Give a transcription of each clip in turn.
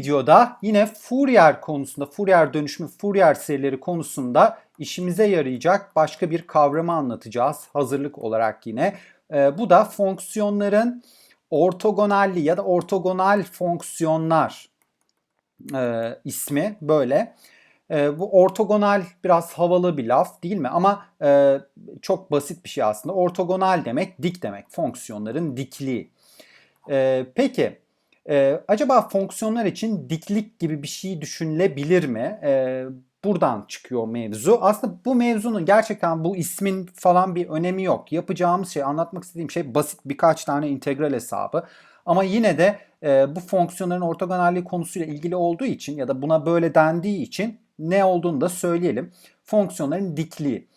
videoda yine Fourier konusunda, Fourier dönüşümü, Fourier serileri konusunda işimize yarayacak başka bir kavramı anlatacağız hazırlık olarak yine. Ee, bu da fonksiyonların ortogonalliği ya da ortogonal fonksiyonlar e, ismi böyle. E, bu ortogonal biraz havalı bir laf değil mi? Ama e, çok basit bir şey aslında. Ortogonal demek dik demek. Fonksiyonların dikliği. E, peki e, acaba fonksiyonlar için diklik gibi bir şey düşünülebilir mi? E, buradan çıkıyor mevzu. Aslında bu mevzunun gerçekten bu ismin falan bir önemi yok. Yapacağımız şey, anlatmak istediğim şey basit birkaç tane integral hesabı. Ama yine de e, bu fonksiyonların ortogonalliği konusuyla ilgili olduğu için ya da buna böyle dendiği için ne olduğunu da söyleyelim. Fonksiyonların dikliği.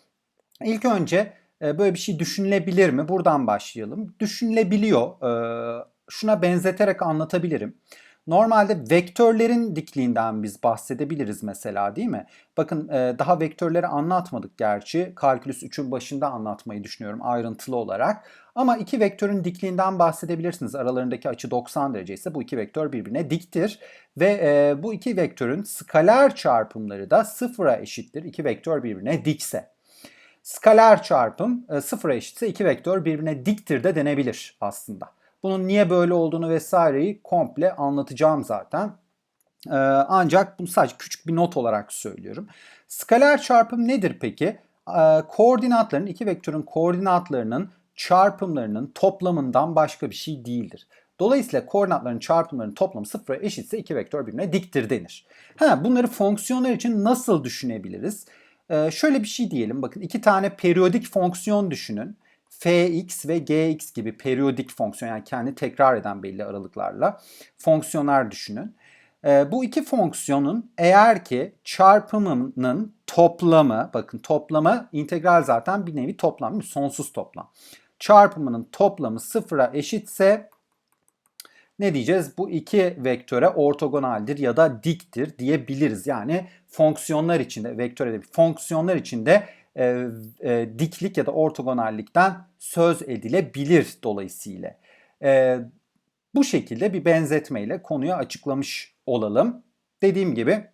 İlk önce e, böyle bir şey düşünülebilir mi? Buradan başlayalım. Düşünülebiliyor. E, şuna benzeterek anlatabilirim. Normalde vektörlerin dikliğinden biz bahsedebiliriz mesela değil mi? Bakın e, daha vektörleri anlatmadık gerçi. Kalkülüs 3'ün başında anlatmayı düşünüyorum ayrıntılı olarak. Ama iki vektörün dikliğinden bahsedebilirsiniz. Aralarındaki açı 90 derece ise bu iki vektör birbirine diktir. Ve e, bu iki vektörün skaler çarpımları da sıfıra eşittir. İki vektör birbirine dikse. Skaler çarpım e, sıfıra eşitse iki vektör birbirine diktir de denebilir aslında. Bunun niye böyle olduğunu vesaireyi komple anlatacağım zaten. Ee, ancak bunu sadece küçük bir not olarak söylüyorum. Skaler çarpım nedir peki? Ee, koordinatların, iki vektörün koordinatlarının çarpımlarının toplamından başka bir şey değildir. Dolayısıyla koordinatların çarpımlarının toplamı sıfıra eşitse iki vektör birbirine diktir denir. Ha, bunları fonksiyonlar için nasıl düşünebiliriz? Ee, şöyle bir şey diyelim. Bakın iki tane periyodik fonksiyon düşünün fx ve gx gibi periyodik fonksiyon yani kendi tekrar eden belli aralıklarla fonksiyonlar düşünün. E, bu iki fonksiyonun eğer ki çarpımının toplamı, bakın toplamı integral zaten bir nevi toplam, bir sonsuz toplam. Çarpımının toplamı sıfıra eşitse ne diyeceğiz? Bu iki vektöre ortogonaldir ya da diktir diyebiliriz. Yani fonksiyonlar içinde, vektör değil, fonksiyonlar içinde e, e, diklik ya da ortogonallikten söz edilebilir dolayısıyla. E, bu şekilde bir benzetmeyle konuyu açıklamış olalım. Dediğim gibi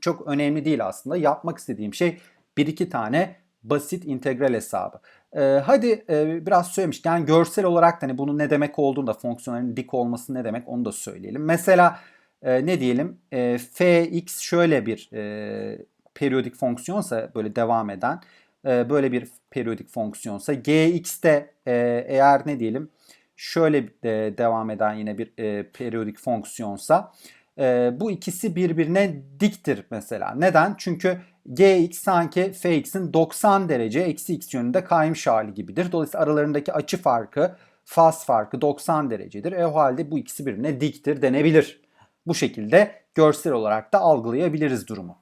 çok önemli değil aslında. Yapmak istediğim şey bir iki tane basit integral hesabı. Ee, hadi e, biraz söylemişken görsel olarak da hani bunun ne demek olduğunu da fonksiyonların dik olması ne demek onu da söyleyelim. Mesela e, ne diyelim e, fx şöyle bir e, periyodik fonksiyonsa böyle devam eden e, böyle bir periyodik fonksiyonsa gx de e, eğer ne diyelim şöyle e, devam eden yine bir e, periyodik fonksiyonsa e, bu ikisi birbirine diktir mesela. Neden? Çünkü gx sanki fx'in 90 derece eksi x yönünde kaymış hali gibidir. Dolayısıyla aralarındaki açı farkı, faz farkı 90 derecedir. E o halde bu ikisi birbirine diktir denebilir. Bu şekilde görsel olarak da algılayabiliriz durumu.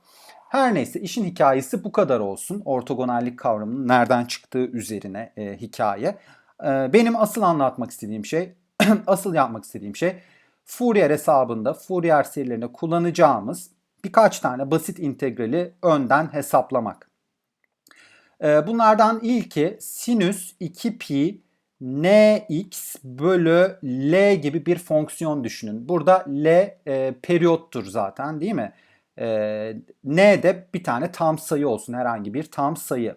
Her neyse işin hikayesi bu kadar olsun. Ortogonallik kavramının nereden çıktığı üzerine e, hikaye. E, benim asıl anlatmak istediğim şey, asıl yapmak istediğim şey Fourier hesabında Fourier serilerinde kullanacağımız birkaç tane basit integrali önden hesaplamak. E, bunlardan ilki sinüs 2pi nx bölü l gibi bir fonksiyon düşünün. Burada l e, periyottur zaten değil mi? E, n de bir tane tam sayı olsun herhangi bir tam sayı.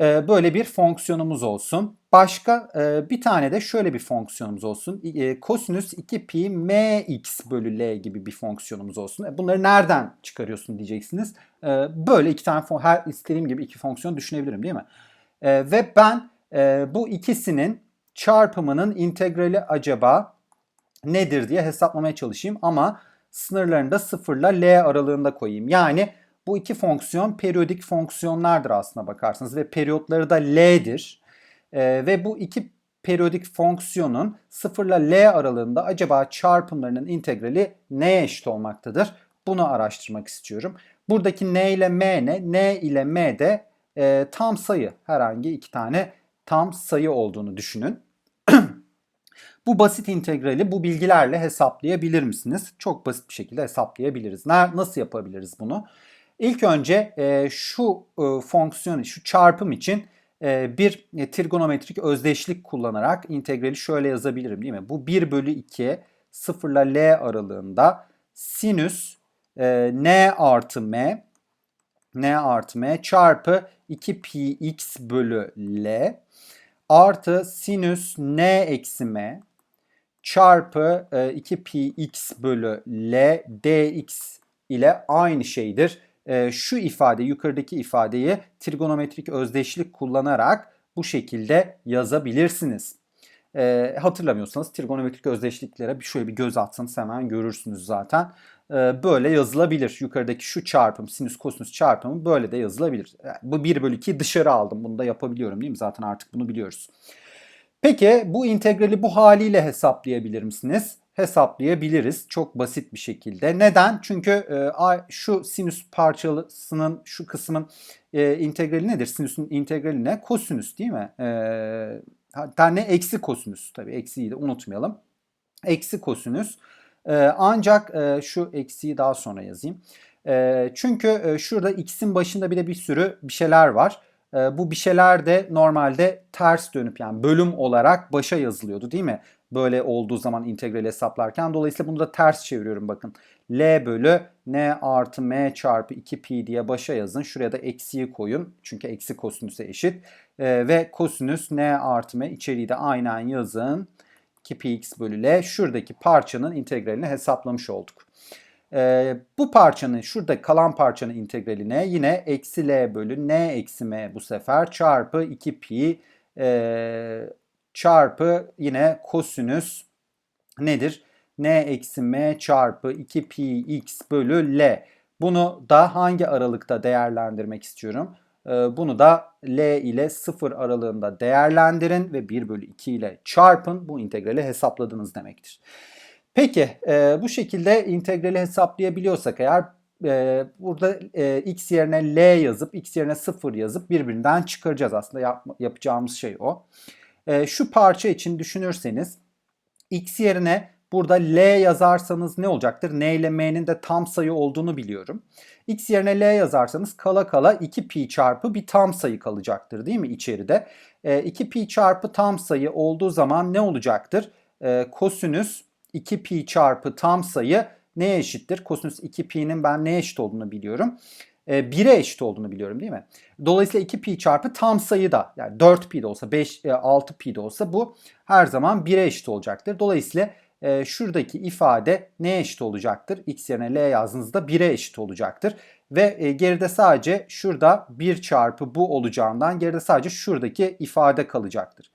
E, böyle bir fonksiyonumuz olsun. Başka e, bir tane de şöyle bir fonksiyonumuz olsun. E, kosinüs 2 pi mx bölü l gibi bir fonksiyonumuz olsun. E, bunları nereden çıkarıyorsun diyeceksiniz. E, böyle iki tane her istediğim gibi iki fonksiyon düşünebilirim değil mi? E, ve ben e, bu ikisinin çarpımının integrali acaba nedir diye hesaplamaya çalışayım ama sınırlarını da 0 ile L aralığında koyayım. Yani bu iki fonksiyon periyodik fonksiyonlardır aslına bakarsanız ve periyotları da L'dir. Ee, ve bu iki periyodik fonksiyonun 0 ile L aralığında acaba çarpımlarının integrali neye eşit olmaktadır? Bunu araştırmak istiyorum. Buradaki n ile m ne? n ile m de e, tam sayı. Herhangi iki tane tam sayı olduğunu düşünün. Bu basit integrali bu bilgilerle hesaplayabilir misiniz? Çok basit bir şekilde hesaplayabiliriz. Nasıl yapabiliriz bunu? İlk önce e, şu e, fonksiyon, şu çarpım için e, bir trigonometrik özdeşlik kullanarak integrali şöyle yazabilirim değil mi? Bu 1 bölü 2 0 ile L aralığında sinüs n artı m n artı m çarpı 2 pi x bölü l artı sinüs n eksi m çarpı e, 2 pi x bölü l dx ile aynı şeydir. E, şu ifade yukarıdaki ifadeyi trigonometrik özdeşlik kullanarak bu şekilde yazabilirsiniz. E, hatırlamıyorsanız trigonometrik özdeşliklere bir şöyle bir göz atsanız hemen görürsünüz zaten. E, böyle yazılabilir. Yukarıdaki şu çarpım sinüs kosinüs çarpımı böyle de yazılabilir. Bu 1 bölü 2 dışarı aldım. Bunu da yapabiliyorum değil mi? Zaten artık bunu biliyoruz. Peki bu integrali bu haliyle hesaplayabilir misiniz? Hesaplayabiliriz çok basit bir şekilde. Neden? Çünkü e, şu sinüs parçasının şu kısmın e, integrali nedir? Sinüsün integrali ne? Kosinüs değil mi? E, hatta ne? Eksi kosinüs. Tabii eksiyi de unutmayalım. Eksi kosinüs. E, ancak e, şu eksiyi daha sonra yazayım. E, çünkü e, şurada x'in başında bir de bir sürü bir şeyler var. E, bu bir şeyler de normalde ters dönüp yani bölüm olarak başa yazılıyordu değil mi? Böyle olduğu zaman integral hesaplarken. Dolayısıyla bunu da ters çeviriyorum bakın. L bölü n artı m çarpı 2 pi diye başa yazın. Şuraya da eksiyi koyun. Çünkü eksi kosinüse eşit. E, ve kosinüs n artı m içeriği de aynen yazın. 2 pi x bölü l. Şuradaki parçanın integralini hesaplamış olduk. E, bu parçanın şurada kalan parçanın integraline yine eksi l bölü n eksi m bu sefer çarpı 2 pi e, çarpı yine kosinüs nedir? n eksi m çarpı 2 pi x bölü l. Bunu da hangi aralıkta değerlendirmek istiyorum? Bunu da L ile 0 aralığında değerlendirin ve 1 bölü 2 ile çarpın. Bu integrali hesapladınız demektir. Peki bu şekilde integrali hesaplayabiliyorsak eğer burada x yerine L yazıp x yerine 0 yazıp birbirinden çıkaracağız. Aslında yap, yapacağımız şey o. Şu parça için düşünürseniz x yerine Burada L yazarsanız ne olacaktır? N ile M'nin de tam sayı olduğunu biliyorum. X yerine L yazarsanız kala kala 2 pi çarpı bir tam sayı kalacaktır değil mi içeride? E, 2 pi çarpı tam sayı olduğu zaman ne olacaktır? E, kosinüs 2 pi çarpı tam sayı neye eşittir? Kosinüs 2 pi'nin ben neye eşit olduğunu biliyorum. 1'e eşit olduğunu biliyorum değil mi? Dolayısıyla 2 pi çarpı tam sayı da yani 4 pi de olsa 5 6 pi de olsa bu her zaman 1'e eşit olacaktır. Dolayısıyla e, şuradaki ifade neye eşit olacaktır? X yerine L yazdığınızda 1'e eşit olacaktır. Ve e, geride sadece şurada 1 çarpı bu olacağından geride sadece şuradaki ifade kalacaktır.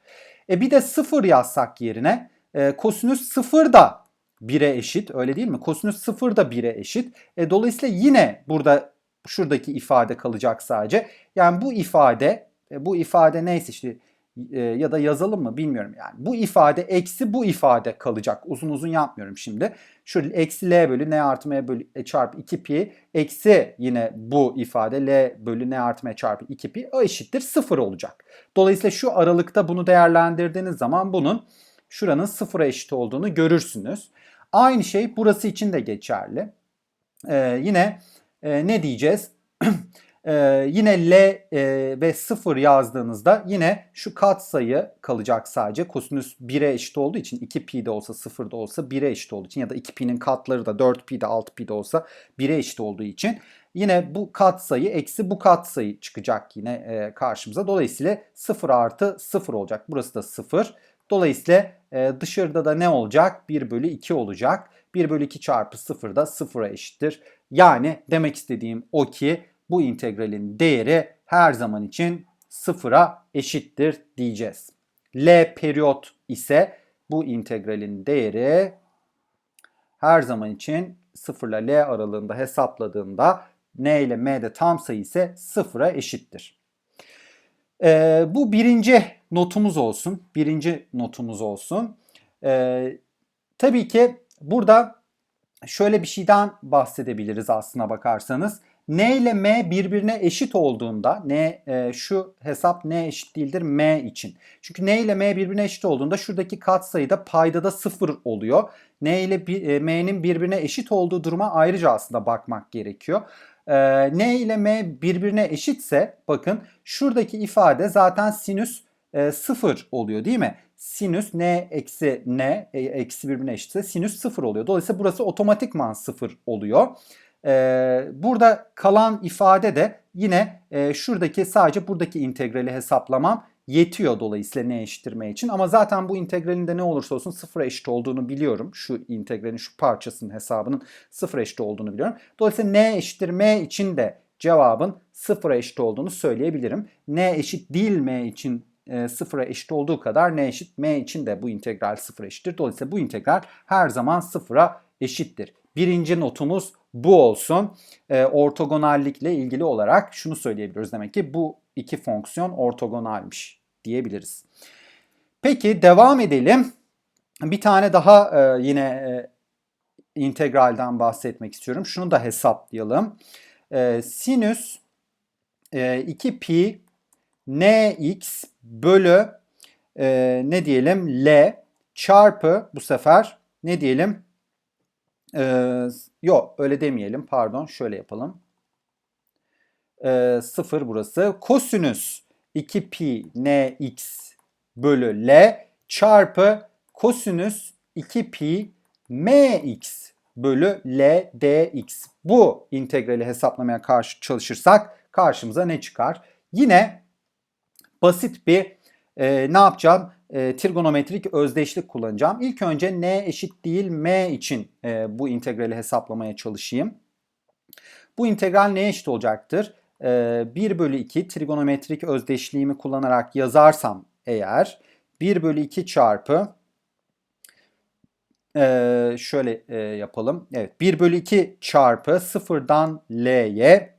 E bir de 0 yazsak yerine e, kosinüs 0 da 1'e eşit öyle değil mi? Kosinüs 0 da 1'e eşit. E, dolayısıyla yine burada şuradaki ifade kalacak sadece. Yani bu ifade e, bu ifade neyse işte e, ya da yazalım mı bilmiyorum yani. Bu ifade eksi bu ifade kalacak. Uzun uzun yapmıyorum şimdi. Şu eksi l bölü n artı m bölü e, çarpı 2 pi eksi yine bu ifade l bölü n artı m çarpı 2 pi o eşittir 0 olacak. Dolayısıyla şu aralıkta bunu değerlendirdiğiniz zaman bunun şuranın sıfıra eşit olduğunu görürsünüz. Aynı şey burası için de geçerli. Ee, yine e, ne diyeceğiz? Ee, yine L e, ve 0 yazdığınızda yine şu katsayı kalacak sadece. Kosinüs 1'e eşit olduğu için 2pi de olsa 0 da olsa 1'e eşit olduğu için ya da 2pi'nin katları da 4pi de 6pi de olsa 1'e eşit olduğu için yine bu katsayı eksi bu katsayı çıkacak yine e, karşımıza. Dolayısıyla 0 artı 0 olacak. Burası da 0. Dolayısıyla e, dışarıda da ne olacak? 1 bölü 2 olacak. 1 bölü 2 çarpı 0 da 0'a eşittir. Yani demek istediğim o ki bu integralin değeri her zaman için sıfıra eşittir diyeceğiz. L periyot ise bu integralin değeri her zaman için 0 ile L aralığında hesapladığımda N ile M'de tam sayı ise sıfıra eşittir. Ee, bu birinci notumuz olsun. Birinci notumuz olsun. Ee, tabii ki burada şöyle bir şeyden bahsedebiliriz aslına bakarsanız. N ile M birbirine eşit olduğunda N e, şu hesap N eşit değildir M için. Çünkü N ile M birbirine eşit olduğunda şuradaki katsayıda payda da sıfır oluyor. N ile e, M'nin birbirine eşit olduğu duruma ayrıca aslında bakmak gerekiyor. E, N ile M birbirine eşitse bakın şuradaki ifade zaten sinüs e, sıfır oluyor değil mi? sinüs n eksi n e, eksi birbirine eşitse sinüs sıfır oluyor. Dolayısıyla burası otomatikman sıfır oluyor. Ee, burada kalan ifade de yine e, şuradaki sadece buradaki integrali hesaplamam yetiyor dolayısıyla ne eşittirme için. Ama zaten bu integralin de ne olursa olsun sıfıra eşit olduğunu biliyorum. Şu integralin şu parçasının hesabının sıfıra eşit olduğunu biliyorum. Dolayısıyla n eşittir m için de cevabın sıfıra eşit olduğunu söyleyebilirim. n eşit değil m için e, sıfıra eşit olduğu kadar n eşit m için de bu integral sıfıra eşittir. Dolayısıyla bu integral her zaman sıfıra eşittir. Birinci notumuz bu olsun. E, ortogonallikle ilgili olarak şunu söyleyebiliriz demek ki bu iki fonksiyon ortogonalmiş diyebiliriz. Peki devam edelim. Bir tane daha e, yine e, integralden bahsetmek istiyorum. Şunu da hesaplayalım. E, sinüs e, 2pi nx bölü e, ne diyelim l çarpı bu sefer ne diyelim ee, yok öyle demeyelim pardon şöyle yapalım. Ee, 0 burası. Kosinüs 2pi nx bölü l çarpı kosinüs 2pi mx bölü l dx. Bu integrali hesaplamaya karşı çalışırsak karşımıza ne çıkar? Yine basit bir e, ne yapacağım? E, trigonometrik özdeşlik kullanacağım. İlk önce n eşit değil m için e, bu integrali hesaplamaya çalışayım. Bu integral neye eşit olacaktır? E, 1 bölü 2 trigonometrik özdeşliğimi kullanarak yazarsam eğer 1 bölü 2 çarpı e, şöyle e, yapalım. Evet 1 bölü 2 çarpı sıfırdan l'ye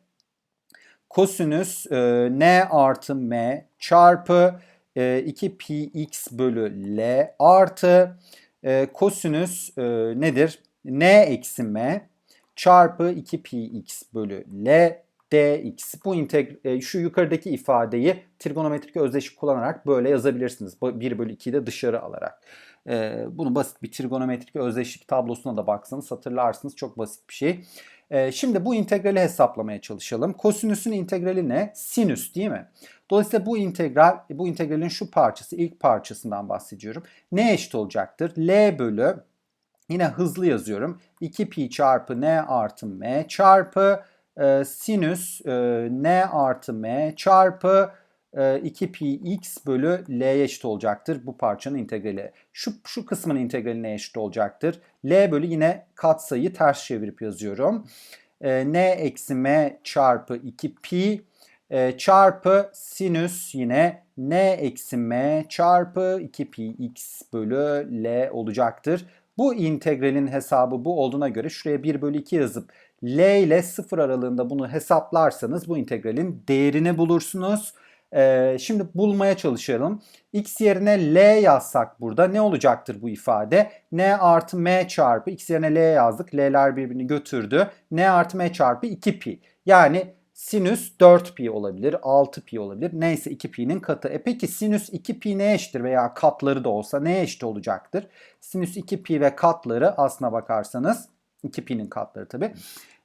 kosinüs e, n artı m çarpı e, 2 pi x bölü l artı e, kosinüs e, nedir? n eksi m çarpı 2 pi x bölü l dx. Bu integ e, şu yukarıdaki ifadeyi trigonometrik özdeşik kullanarak böyle yazabilirsiniz. 1 bölü 2'yi de dışarı alarak. E, bunu basit bir trigonometrik özdeşlik tablosuna da baksanız hatırlarsınız. Çok basit bir şey. E, şimdi bu integrali hesaplamaya çalışalım. Kosinüsün integrali ne? Sinüs değil mi? Dolayısıyla bu integral, bu integralin şu parçası, ilk parçasından bahsediyorum. Ne eşit olacaktır? L bölü, yine hızlı yazıyorum. 2 pi çarpı n artı m çarpı e, sinüs e, n artı m çarpı e, 2 pi x bölü l'ye eşit olacaktır bu parçanın integrali. Şu, şu kısmın integrali neye eşit olacaktır? L bölü yine katsayıyı ters çevirip yazıyorum. E, n eksi m çarpı 2 pi e, çarpı sinüs yine n eksi m çarpı 2 pi x bölü l olacaktır. Bu integralin hesabı bu olduğuna göre şuraya 1 bölü 2 yazıp l ile 0 aralığında bunu hesaplarsanız bu integralin değerini bulursunuz. Ee, şimdi bulmaya çalışalım. x yerine l yazsak burada ne olacaktır bu ifade? n artı m çarpı x yerine l yazdık. l'ler birbirini götürdü. n artı m çarpı 2 pi. Yani sinüs 4pi olabilir, 6pi olabilir. Neyse 2pi'nin katı. E peki sinüs 2pi neye eşittir veya katları da olsa neye eşit olacaktır? Sinüs 2pi ve katları aslına bakarsanız 2pi'nin katları tabi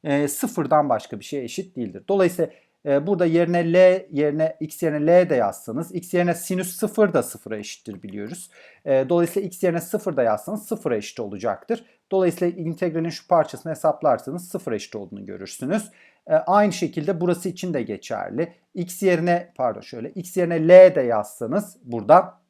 e, sıfırdan başka bir şeye eşit değildir. Dolayısıyla e, burada yerine L yerine X yerine L de yazsanız X yerine sinüs 0 da sıfıra eşittir biliyoruz. E, dolayısıyla X yerine 0 da yazsanız sıfıra eşit olacaktır. Dolayısıyla integralin şu parçasını hesaplarsanız sıfır eşit olduğunu görürsünüz. E, aynı şekilde burası için de geçerli. X yerine pardon şöyle X yerine L de yazsanız burada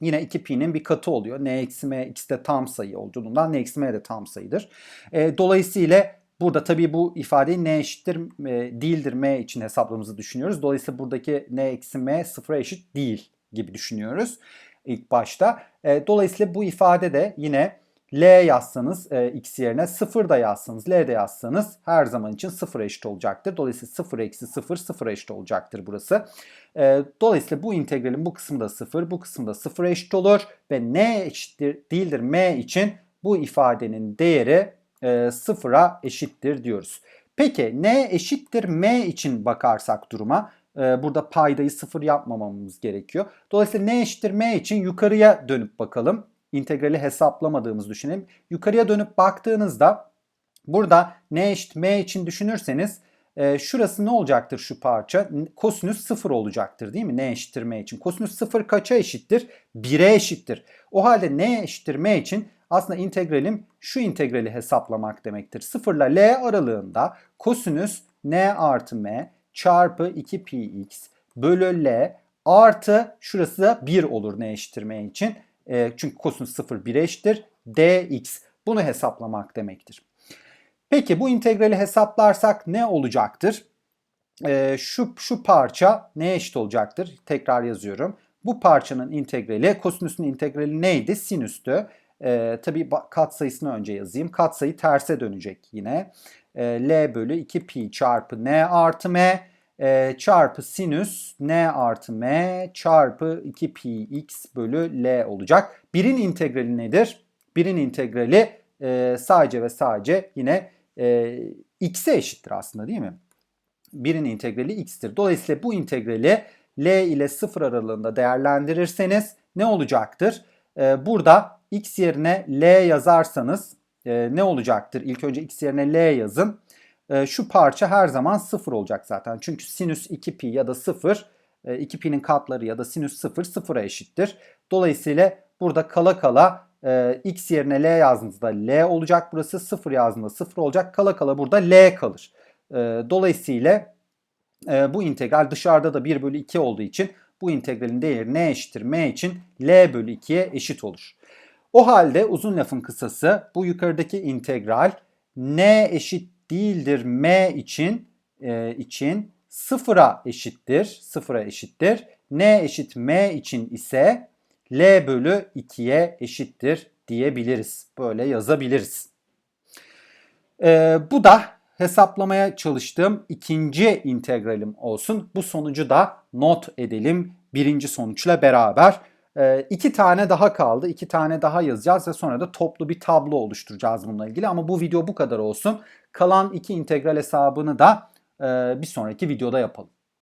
yine 2pi'nin bir katı oluyor. N eksi m x de tam sayı olduğundan n eksi m de tam sayıdır. E, dolayısıyla Burada tabii bu ifadeyi n eşittir e, değildir m için hesaplamamızı düşünüyoruz. Dolayısıyla buradaki n eksi m sıfıra eşit değil gibi düşünüyoruz ilk başta. E, dolayısıyla bu ifade de yine L yazsanız e, x yerine 0 da yazsanız L de yazsanız her zaman için 0 eşit olacaktır. Dolayısıyla 0 eksi 0 0 eşit olacaktır burası. E, dolayısıyla bu integralin bu kısmı da 0 bu kısmı da 0 eşit olur. Ve n eşittir değildir m için bu ifadenin değeri e, sıfıra eşittir diyoruz. Peki n eşittir m için bakarsak duruma e, burada paydayı sıfır yapmamamız gerekiyor. Dolayısıyla n eşittir m için yukarıya dönüp bakalım. İntegrali hesaplamadığımızı düşünelim. Yukarıya dönüp baktığınızda burada n eşit m için düşünürseniz e, şurası ne olacaktır şu parça? N- Kosinüs 0 olacaktır değil mi? Ne eşittir m için? Kosinüs 0 kaça eşittir? 1'e eşittir. O halde ne eşittir m için aslında integralim şu integrali hesaplamak demektir. 0 ile l aralığında kosinüs n artı m çarpı 2px bölü l artı şurası da 1 olur ne eşittir m için. E, çünkü kosinüs 0 1'e eşittir. dx. Bunu hesaplamak demektir. Peki bu integrali hesaplarsak ne olacaktır? Ee, şu, şu parça neye eşit olacaktır? Tekrar yazıyorum. Bu parçanın integrali, kosinüsün integrali neydi? Sinüstü. Ee, tabii katsayısını önce yazayım. Katsayı terse dönecek yine. Ee, L bölü 2pi çarpı n artı m e, çarpı sinüs n artı m çarpı 2pi x bölü l olacak. Birin integrali nedir? Birin integrali e, sadece ve sadece yine e, x'e eşittir aslında değil mi? Birin integrali x'tir. Dolayısıyla bu integrali L ile 0 aralığında değerlendirirseniz ne olacaktır? E, burada x yerine L yazarsanız e, ne olacaktır? İlk önce x yerine L yazın. E, şu parça her zaman 0 olacak zaten. Çünkü sinüs 2pi ya da 0, e, 2pi'nin katları ya da sinüs 0 sıfıra eşittir. Dolayısıyla burada kala kala e, x yerine L yazdığınızda L olacak burası. 0 yazdığında 0 olacak. Kala kala burada L kalır. E, dolayısıyla e, bu integral dışarıda da 1 bölü 2 olduğu için bu integralin değeri ne eşittir m için L bölü 2'ye eşit olur. O halde uzun lafın kısası bu yukarıdaki integral n eşit değildir m için e, için sıfıra eşittir. Sıfıra eşittir. n eşit m için ise L bölü 2'ye eşittir diyebiliriz. Böyle yazabiliriz. Ee, bu da hesaplamaya çalıştığım ikinci integralim olsun. Bu sonucu da not edelim birinci sonuçla beraber. Ee, iki tane daha kaldı. iki tane daha yazacağız ve sonra da toplu bir tablo oluşturacağız bununla ilgili. Ama bu video bu kadar olsun. Kalan iki integral hesabını da bir sonraki videoda yapalım.